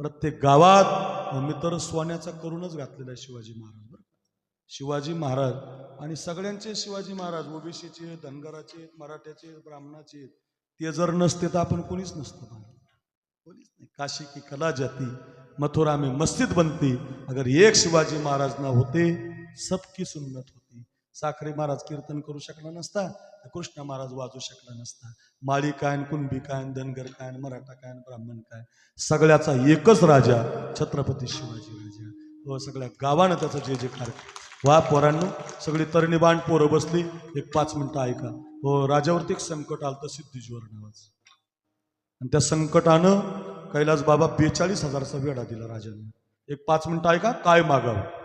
प्रत्येक गावात मी तर सोन्याचा करूनच घातलेला आहे शिवाजी महाराज बरं शिवाजी महाराज आणि सगळ्यांचे शिवाजी महाराज ओबीसीचे धनगराचे मराठ्याचे ब्राह्मणाचे ते जर नसते तर आपण कोणीच नसतं कोणीच नाही. काशी की कला जाती मथुरा में मस्जिद बनती अगर एक शिवाजी महाराज ना होते सबकी सुन्नत होती. साखरे महाराज कीर्तन करू शकला नसता तर कृष्ण महाराज वाजू शकला नसता. माळी काय कुणबी काय धनगर काय मराठा काय ब्राह्मण काय सगळ्याचा एकच राजा छत्रपती शिवाजी राजा. व सगळ्या गावानं त्याचा जे जे कार्य वा पोरांनो सगळी तरणी बाण पोरं बसली. एक पाच मिनटं ऐका. हो राजावरती एक संकट आलं सिद्धीश्वर नावाचं. आणि त्या संकटानं कैलास बाबा बेचाळीस हजारचा वेढा दिला राजाने. एक पाच मिनटं ऐका काय मागावं?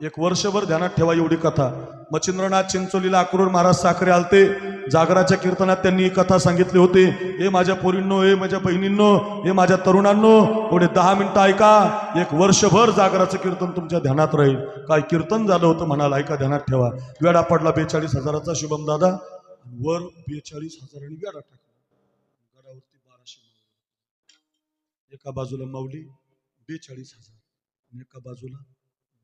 एक वर्षभर ध्यानात ठेवा एवढी कथा. मच्छिंद्रनाथ चिंचोलीला अक्रूर महाराज साखरे आलते. जागराच्या कीर्तनात त्यांनी ही कथा सांगितली होती. हे माझ्या पोरींनो हे माझ्या बहिणींनो हे माझ्या तरुणांनो एवढे दहा मिनिटं ऐका. एक वर्षभर जागराचं कीर्तन तुमच्या ध्यानात राहील. काय कीर्तन झालं होतं म्हणाल ऐका ध्यानात ठेवा. वेडा पडला बेचाळीस हजाराचा शुभम दादा. वर बेचाळीस हजारांनी वेडा टाकला गडावरती बाराशे एका बाजूला माऊली बेचाळीस हजार. एका बाजूला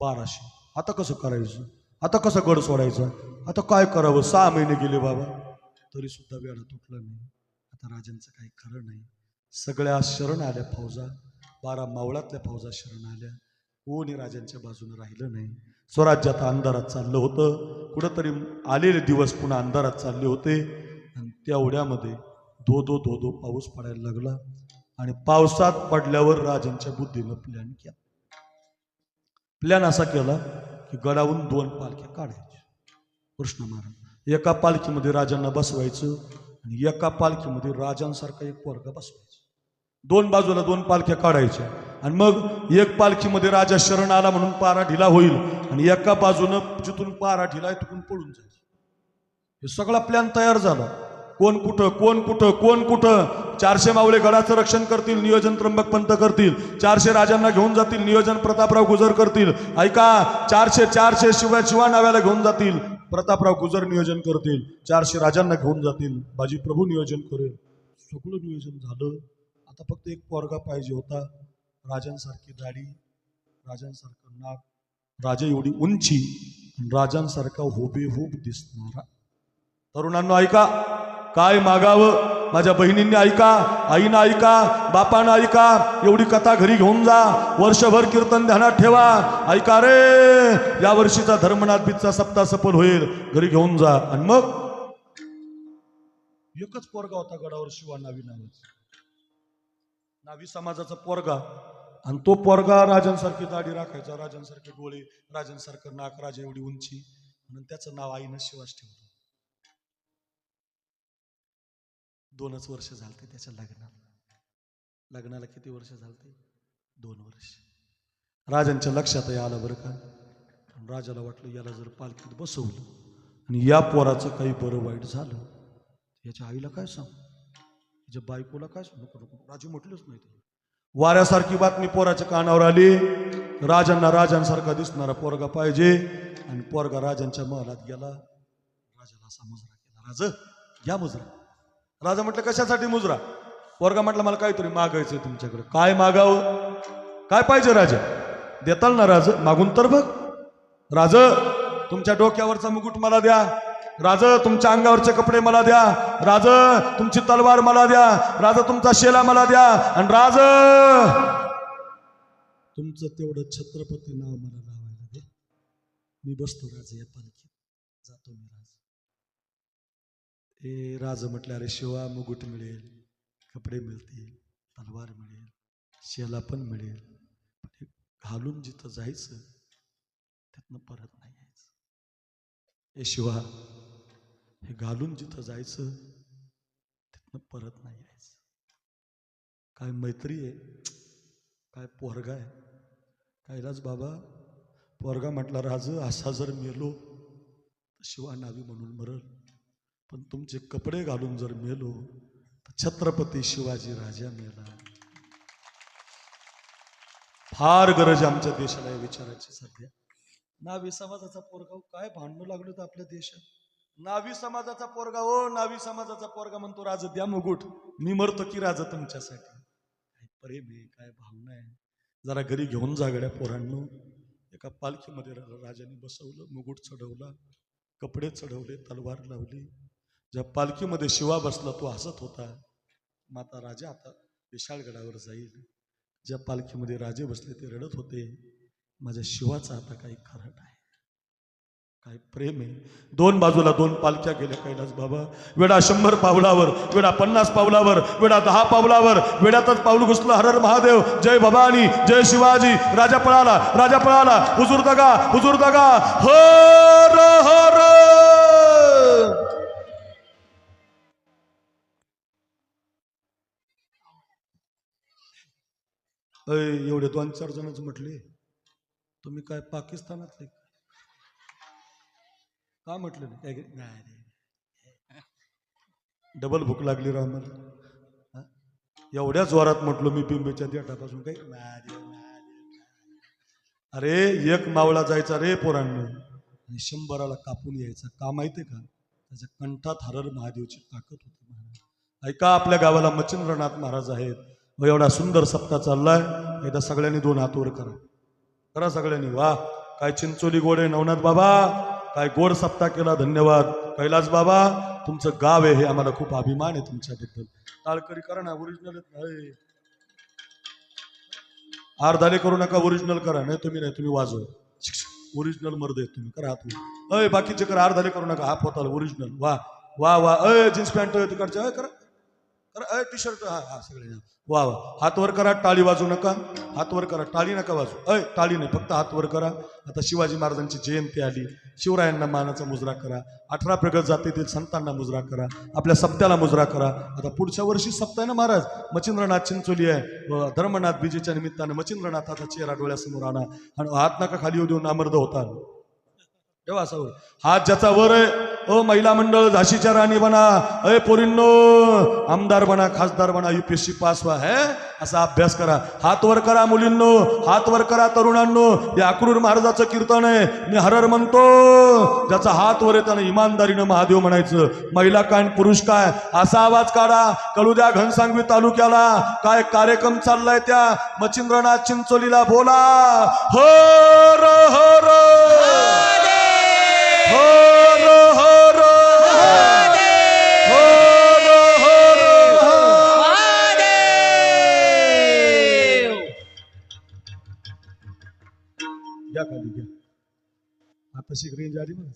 बाराशे. आता कसं करायचं? आता कसं गड सोडायचा? आता काय करावं? सहा महिने गेले बाबा. तरी सुद्धा वेळा तुटला नाही. आता राजांचं काही खरं नाही. सगळ्या शरण आल्या फौजा. बारा मावळातल्या फौजा शरण आल्या. कोणी राजांच्या बाजूने राहिलं नाही. स्वराज्यात अंधारात चाललं होतं. कुठंतरी आलेले दिवस पुन्हा अंधारात चालले होते. आणि तेवढ्यामध्ये धो धो धो धो पाऊस पडायला लागला. आणि पावसात पडल्यावर राजांच्या बुद्धीनं प्लॅन केला. प्लॅन असा केला की गडावरून दोन पालख्या काढायच्या. कृष्ण महाराज एका पालखीमध्ये राजांना बसवायचं आणि एका पालखीमध्ये राजांसारखा एक पोरगा बसवायचा. दोन बाजूला दोन पालख्या काढायच्या आणि मग एक पालखीमध्ये राजा शरण आला म्हणून पारा ढिला होईल आणि एका बाजूनं जिथून पारा ढिला आहे तिथून पळून जायचं. हे सगळा प्लॅन तयार झाला. कोण कुठं कोण कुठं कोण कुठं? चारशे मावळे गडाचं रक्षण करतील नियोजन त्र्यंबक पंत करतील. चारशे राजांना घेऊन जातील नियोजन प्रतापराव गुजर करतील. ऐका चारशे चारशे शिवाय शिवा नाव्याला घेऊन जातील. प्रतापराव गुजर नियोजन करतील. चारशे राजांना घेऊन जातील. बाजी प्रभू नियोजन करेल. सगळं नियोजन झालं. आता फक्त एक पोरगा पाहिजे होता. राजांसारखी दाढी राजांसारखं नाक. राजा एवढी उंची राजांसारखा हुबेहूब दिसणारा. तरुणांना ऐका. काय मागावं? माझ्या बहिणींनी ऐका आईनं ऐका बापानं ऐका एवढी कथा घरी घेऊन जा वर्षभर कीर्तन ध्यानात ठेवा. ऐका रे या वर्षीचा धर्मनाथ सप्ताह सफल होईल. घरी घेऊन जा. आणि मग? एकच पोरगा होता गडावर शिवा नावी नावाचा. नावी समाजाचा पोरगा. आणि तो पोरगा राजांसारखी दाढी राखायचा राजांसारखे डोळे राजांसारखं नाक राजा एवढी उंची. म्हणून त्याचं नाव आईनं शिवास ठेवलं. दोनच वर्ष झालते त्याच्या लग्नाला. लग्नाला किती वर्ष झालते? दोन वर्ष. राजांच्या लक्षात आलं बरं का? राजाला वाटलं याला जर पालखीत बसवलं आणि या पोराचं काही बरं वाईट झालं याच्या आईला काय सांग? याच्या बायकोला काय सांग? नको राजू म्हटलंच नाही ते वाऱ्यासारखी बातमी पोराच्या कानावर आली. राजांना राजांसारखा दिसणारा पोरगा पाहिजे आणि पोरगा राजांच्या महालात गेला. राजाला असा मजरा केला राज या मुजरा राजा म्हटलं कशासाठी मुजरा? वर्गा म्हटलं मला काहीतरी मागायचं तुमच्याकडे. काय मागावं? काय पाहिजे राजा? देताल ना राज मागून तर बघ. राज तुमच्या डोक्यावरचा मुकुट मला द्या. राज तुमच्या अंगावरचे कपडे मला द्या. राज तुमची तलवार मला द्या. राज तुमचा शेला मला द्या. आणि राज तुमचं तेवढं छत्रपती नाव मला लावायला दे. मी बसतो राज या पालखीत. जातो मी ते राज म्हटलं अरे शिवा मुकुट मिळेल कपडे मिळतील तलवार मिळेल शेला पण मिळेल. हे घालून जिथं जायचं त्यातनं परत नाही यायचं. हे शिवा हे घालून जिथं जायचं तिथनं परत नाही यायचं. काय मैत्री आहे? काय पोरगा आहे? कैलास बाबा पोरगा म्हटला राज असा जर मेलो तर शिवा नावी म्हणून मरल. पण तुमचे कपडे घालून जर मेलो तर छत्रपती शिवाजी राजा मेला. फार गरज आमच्या देशाला या विचाराची सध्या. नावी समाजाचा पोरगाव काय भांडणं लागलो तर आपल्या देशात? नावी समाजाचा पोरगा हो नावी समाजाचा पोरगा म्हणतो राज द्या मुकुट मी मरतो की राज तुमच्यासाठी. काय प्रेम आहे काय भावना आहे. जरा घरी घेऊन जा गड्या पोरांनो. एका पालखीमध्ये राजाने बसवलं मुकुट चढवला कपडे चढवले तलवार लावली. ज्या पालखीमध्ये शिवा बसला तो हसत होता. माता राजा आता विशाळगडावर जाईल. ज्या पालखीमध्ये राजे बसले ते रडत होते. माझ्या शिवाचा आता काही खरट आहे. काय प्रेम आहे. दोन बाजूला दोन पालख्या गेल्या कैलास बाबा. वेडा शंभर पावलावर वेडा पन्नास पावलावर वेडा दहा पावलावर वेड्यातच पाऊल घुसलं. हरर महादेव जय भवानी जय शिवाजी. राजा पळाला राजा पळाला. हुजूर दगा हुजूर दगा. हर हर अय, एवढे दोन चार जणच म्हटले. तुम्ही काय पाकिस्तानातले का? म्हटलं नाही? काय नाही डबल भूक लागली राव एवढ्या जोरात म्हटलो मी पिंबेच्या देठापासून. काही अरे एक मावळा जायचा रे पोरांनो. आणि शंभराला कापून यायचा. का माहितीये का? त्याच्या कंठात हरर महादेवची ताकद होती ऐका आपल्या गावाला मच्छिंद्रनाथ महाराज आहेत. व एवढा सुंदर सप्ताह चाललाय. एकदा सगळ्यांनी दोन हात वर करा. करा सगळ्यांनी. वा काय चिंचोली गोड आहे नवनाथ बाबा. काय गोड सप्ताह केला धन्यवाद. कैलास बाबा तुमचं गाव आहे हे आम्हाला खूप अभिमान आहे तुमच्याबद्दल. ताळकरी करा ना ओरिजिनल अर्धाने करू नका ओरिजिनल करा. नाही तुम्ही नाही तुम्ही वाजव. ओरिजिनल मर्द आहेत तुम्ही. करा हात अय बाकीचे करा अर्धाने करू नका. हा पोताल ओरिजिनल वा वा वा. अय जीन्स पॅन्ट तिकडच्या अय करा. करा. अय टी शर्ट हा हा सगळे वा वा. हात वर करा टाळी वाजू नका. हात वर करा टाळी नका वाजू अय टाळी नाही फक्त हात वर करा. आता शिवाजी महाराजांची जयंती आली. शिवरायांना मानाचा मुजरा करा. अठरा प्रगत जातीतील संतांना मुजरा करा. आपल्या सप्त्याला मुजरा करा. आता पुढच्या वर्षी सप्ताह ना महाराज? मच्छिंद्रनाथ चिंचोली आहे. व धर्मनाथ बीजेच्या निमित्तानं मच्छिंद्रनाथाचा चेहरा डोळ्यासमोर आणा. आणि हात नका खाली येऊ देऊन अमर्द होता. ठेवा असा हात ज्याचा वर आहे ओ महिला मंडळ झाशीच्या राणी बना अय पोरींनो आमदार बना खासदार बना युपीएससी पास व्हा है? असा अभ्यास करा. हात वर करा मुलींनो हात वर करा तरुणांनो. हे अक्रूर महाराजाचं कीर्तन आहे. मी हरर म्हणतो ज्याचा हात वर येताना इमानदारीनं महादेव म्हणायचं महिला काय पुरुष काय? असा आवाज काढा. कळू द्या घनसांगवी तालुक्याला काय कार्यक्रम चाललाय त्या? मच्छिंद्रनाथ चिंचोलीला बोला. हर हर हर! खाली घ्या. आताशी रेंज आली बघ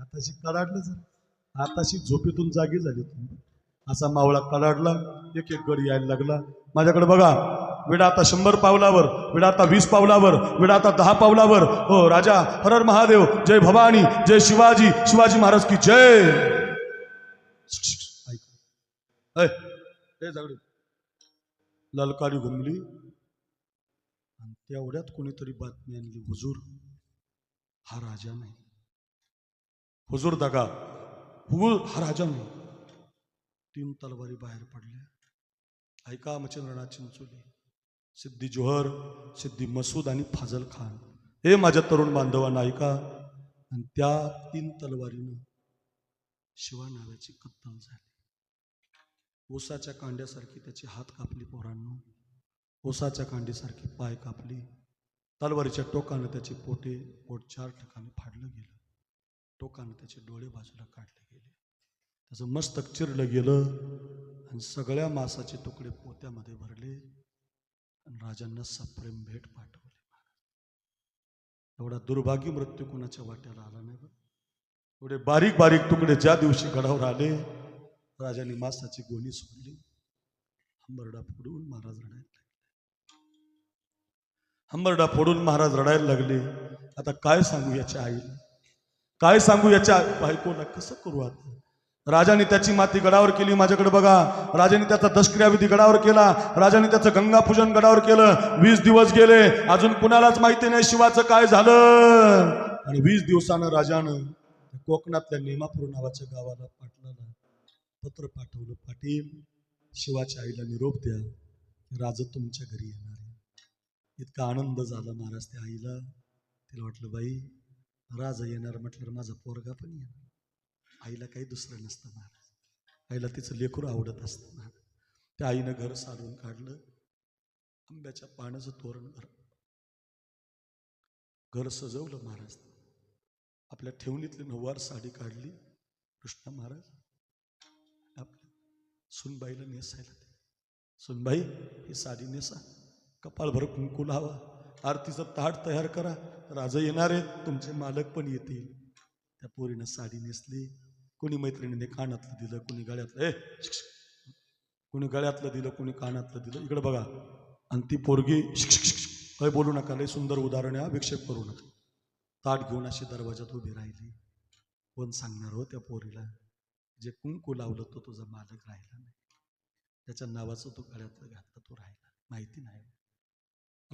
आताशी कडाडलं सर आताशी झोपेतून जागी झाली तुम्ही. असा मावळा कडाडला एक एक गड यायला लागला. माझ्याकडे बघा विडा आता शंभर पावलावर विडा आता वीस पावलावर विडा आता दहा पावलावर. हो राजा हरर महादेव जय भवानी जय शिवाजी शिवाजी महाराज की जय. ऐक. ऐ, ए ललकारी घुमली. आणि तेवढ्यात कोणीतरी बातमी आणली हुजूर हा राजा नाही. हुजूर दगा हुजूर हा राजा नाही. तीन तलवारी बाहेर पडल्या. ऐका मच्छिंद्रनाथ चिंचोली सिद्धी जोहर सिद्धी मसूद आणि फाजल खान हे माझ्या तरुण बांधवांना ऐका. आणि त्या तीन तलवारीनं शिवा नावाची कत्तल झाली. ऊसाच्या कांड्यासारखी त्याचे हात कापली पोरांनो. उसाच्या कांडीसारखी पाय कापली. तलवारीच्या टोकानं त्याचे पोटे पोट चार ठिकाणी फाडलं गेलं. टोकानं त्याचे डोळे बाजूला काढले गेले. त्याचं मस्तक चिरलं गेलं आणि सगळ्या मासाचे तुकडे पोत्यामध्ये भरले आणि राजांना सप्रेम भेट पाठवली एवढा दुर्भाग्य मृत्यू कोणाच्या वाट्याला आला नाही बघ एवढे बारीक बारीक तुकडे ज्या दिवशी गडावर आले राजाने मासाची गोणी सोडली. हंबरडा फोडून महाराज रडायला हंबरडा फोडून महाराज रडायला लागले. आता काय सांगू याच्या आईला काय सांगू याच्या बायकोला? कसं करू आता? राजाने त्याची माती गडावर केली माझ्याकडे बघा. राजाने त्याचा दशक्रियाविधी गडावर केला. राजाने त्याचं गंगापूजन गडावर केलं. वीस दिवस गेले. अजून कुणालाच माहिती नाही शिवाचं काय झालं. आणि वीस दिवसानं राजानं कोकणातल्या नेमापूर नावाच्या गावाला पाटलाला पत्र पाठवलं. पाटील शिवाच्या आईला निरोप द्या. राज तुमच्या घरी येणार इतका आनंद झाला महाराज त्या आईला. तिला वाटलं बाई राजा येणार म्हटलं माझा पोरगा पण येणार. आईला काही दुसरं नसतं महाराज. आईला तिचं लेकरू आवडत असतं महाराज. त्या आईनं घर सारून काढलं. आंब्याच्या पाण्याचं तोरण घर घर सजवलं महाराज. आपल्या ठेवणीतली नऊवार साडी काढली. कृष्ण महाराज आपल्या सुनबाईला नेसायला सुनबाई ही साडी नेसा. कपाळभर कुंकू लावा आरतीचं ताट तयार करा राजा येणार आहेत तुमचे मालक पण येतील. त्या पोरीनं साडी नेसली कोणी मैत्रिणीने कानातलं दिलं कोणी गळ्यातलं ए कुणी कोणी गळ्यातलं दिलं कोणी कानातलं दिलं. इकडे बघा आणि ती पोरगी काय बोलू नका लय सुंदर उदाहरण आहे करू नका. ताट घेऊन अशी दरवाजात उभी राहिली. कोण सांगणार हो त्या पोरीला? जे कुंकू लावलं तो तुझा मालक राहिला नाही. त्याच्या नावाचं तो गळ्यातलं घातलं तो राहिला. माहिती नाही.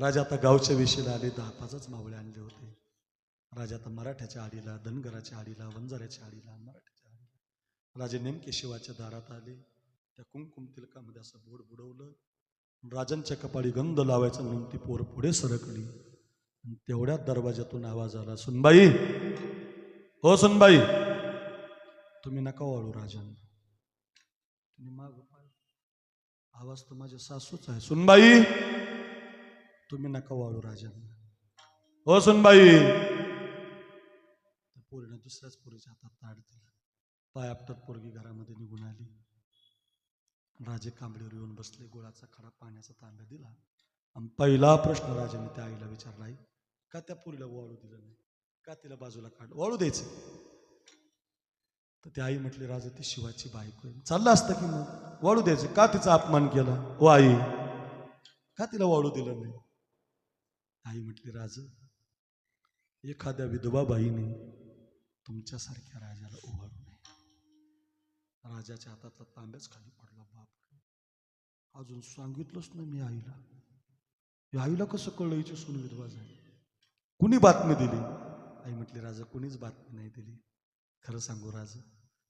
राजा आता गावच्या विषयीला आले दहा पाचच मावळे आणले होते. राजा आता मराठ्याच्या आडीला धनगराच्या आडीला वंजाऱ्याच्या आडीला मराठ्याच्या आडीला. राजे नेमके शिवाच्या दारात आले. त्या कुंकुम तिलकामध्ये असं बोट बुडवलं. राजांच्या कपाळी गंध लावायचं म्हणून ती पोर पुढे सरकली. तेवढ्याच दरवाजातून आवाज आला सुनबाई! हो सुनबाई! तुम्ही नका वाळू राजांना. तुम्ही माग आवाज तर माझ्या सासूच आहे. सुनबाई! तुम्ही नका वाळू राजांना हो सुनबाई. त्या पोरीनं दुसऱ्याच पोरीच्या हातात ताट दिलं. पाय आपटत पोरगी घरामध्ये निघून आली. राजे कांबळीवर येऊन बसले गोळाचा खडा पाण्याचा तांब्या दिला. आणि पहिला प्रश्न राजाने त्या आईला विचारला आई का त्या पोरीला वाळू दिलं नाही? का तिला बाजूला काढ वाळू द्यायचं. तर ती आई म्हटली राजा ती शिवाची बायको आहे. चाललं असतं की मग? वाळू द्यायचं. का तिचा अपमान केला? ओ आई. का तिला वाळू दिलं नाही? आई म्हटली राज एखाद्या विधवा बाईने तुमच्यासारख्या राजाला ओवाळू नये. राजाच्या हातातला तांब्याच खाली पडला बाप अजून सांगितलंच नाही मी आईला. या आईला कसं कळलं हिची सून विधवा झाली? कुणी बातमी दिली? आई म्हटली राजा कुणीच बातमी नाही दिली. खरं सांगू राज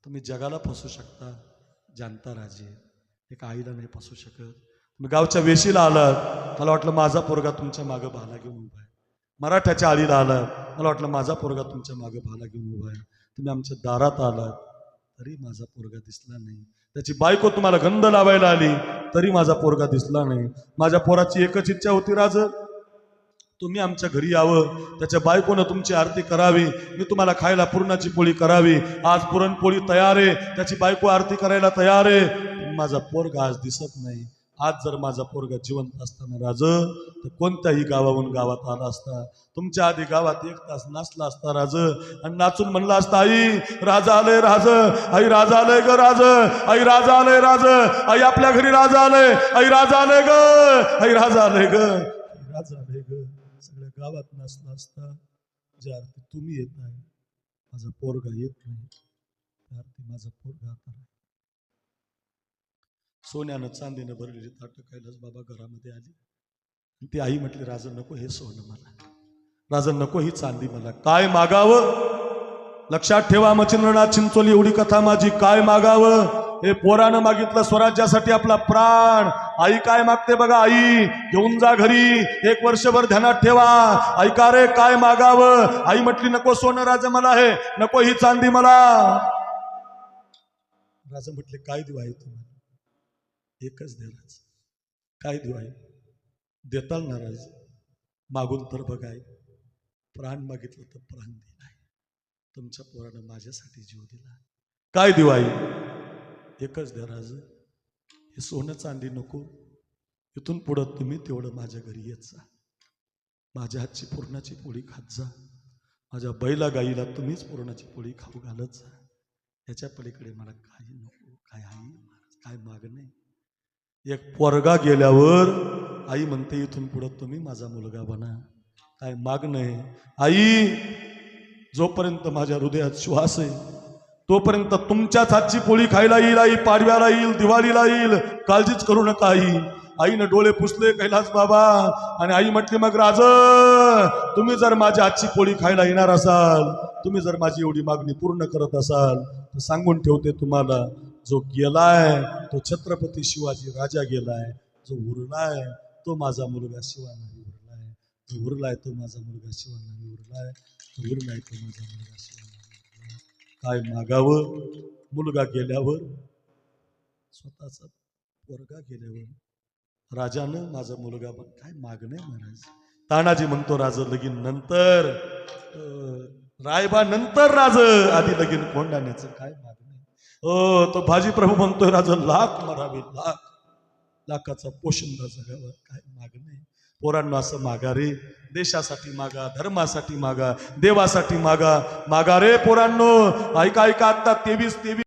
तुम्ही जगाला फसू शकता जाणता राजे. एका आईला नाही फसू शकत. तुम्ही गावच्या वेशीला आलात मला वाटलं माझा पोरगा तुमच्या मागं भाला घेऊन उभा आहे. मराठ्याच्या आळीला आलं. मला वाटलं माझा पोरगा तुमच्या मागं भाला घेऊन उभा आहे. तुम्ही आमच्या दारात आलात. तरी माझा पोरगा दिसला नाही. त्याची बायको तुम्हाला गंध लावायला आली. तरी माझा पोरगा दिसला नाही. माझ्या पोराची एकच इच्छा होती राज तुम्ही आमच्या घरी यावं. त्याच्या बायकोनं तुमची आरती करावी. मी तुम्हाला खायला पुरणाची पोळी करावी. आज पुरणपोळी तयार आहे. त्याची बायको आरती करायला तयार आहे. माझा पोरगा आज दिसत नाही. आज जर माझा पोरगा जिवंत असताना राज तर कोणत्याही गावाहून गावात आला असता तुमच्या आधी गावात एक तास नाचला असता राज आणि नाचून म्हणला असता आई राजा आलंय राज आई राजा आलंय ग राज आई राजा आलंय राज आई आपल्या घरी राजा आलंय आई राजा आलंय ग आई राजा आलंय ग राजा आलंय ग. सगळ्या गावात नाचला असता ज्या अर्थी तुम्ही येत नाही माझा पोरगा येत नाही त्या अर्थी माझा पोरगा आता सोन्यानं चांदीनं भरलेली ताटं कैलास बाबा घरामध्ये आली. आणि ती आई म्हटली राजा नको हे सोनं मला. राजा नको ही चांदी मला. काय मागावं? लक्षात ठेवा मचिंद्रनाथ चिंचोली एवढी कथा माझी. काय मागावं? हे पोरानं मागितलं स्वराज्यासाठी आपला प्राण. आई काय मागते बघा आई. घेऊन जा घरी. एक वर्षभर ध्यानात ठेवा. ऐका रे काय मागावं? आई म्हटली नको सोनं राजा मला हे. नको ही चांदी मला. राजा म्हटले काय देऊ आहे तुम्हाला? एकच देराज काय देऊ आहे देताल नाराज? मागून तर बघाय प्राण मागितलं तर प्राण दिलाय तुमच्या पोरानं माझ्यासाठी जीव दिला. काय देऊ एकच देराज हे सोनं चांदी नको. इथून पुढं तुम्ही तेवढं माझ्या घरी येत जा. माझ्या हातची पुरणाची पोळी खात जा. माझ्या बैला गाईला तुम्हीच पुरणाची पोळी खाऊ घालत जा. याच्या पलीकडे मला काही नको काय आई काय मागणे एक पोरगा गेल्यावर आई म्हणते इथून पुढं तुम्ही माझा मुलगा बना. काय मागणं आहे आई जोपर्यंत माझ्या हृदयात श्वास आहे तोपर्यंत तुमच्याच हातची पोळी खायला येईल आई. पाडव्याला येईल दिवाळीला येईल. काळजीच करू नका आई. आईनं डोळे पुसले कैलास बाबा. आणि आई म्हटली मग राज तुम्ही जर माझ्या आजची पोळी खायला येणार असाल तुम्ही जर माझी एवढी मागणी पूर्ण करत असाल तर सांगून ठेवते तुम्हाला जो गेलाय तो छत्रपती शिवाजी राजा गेलाय जो उरलाय तो माझा मुलगा शिवा नाही उरलाय. जो उरलाय तो माझा मुलगा शिवा नाही उरलाय. जो उरलाय तो माझा मुलगा शिवा नाही काय मागावं? मुलगा गेल्यावर स्वतःचा पोरगा गेल्यावर राजानं माझा मुलगा पण काय मागणे महाराज? तानाजी म्हणतो राज लगीन नंतर रायबा नंतर राज आधी लगीन कोंडाण्याचं काय मागणं ओ तो भाजी प्रभू म्हणतोय राजा लाख मरावी लाख लाखाचा पोषण जगावा काय मागणे पोरांना असं मागा रे. देशासाठी मागा धर्मासाठी मागा देवासाठी मागा. मागा रे पोरांनो. ऐका ऐका आत्ता तेवीस तेवीस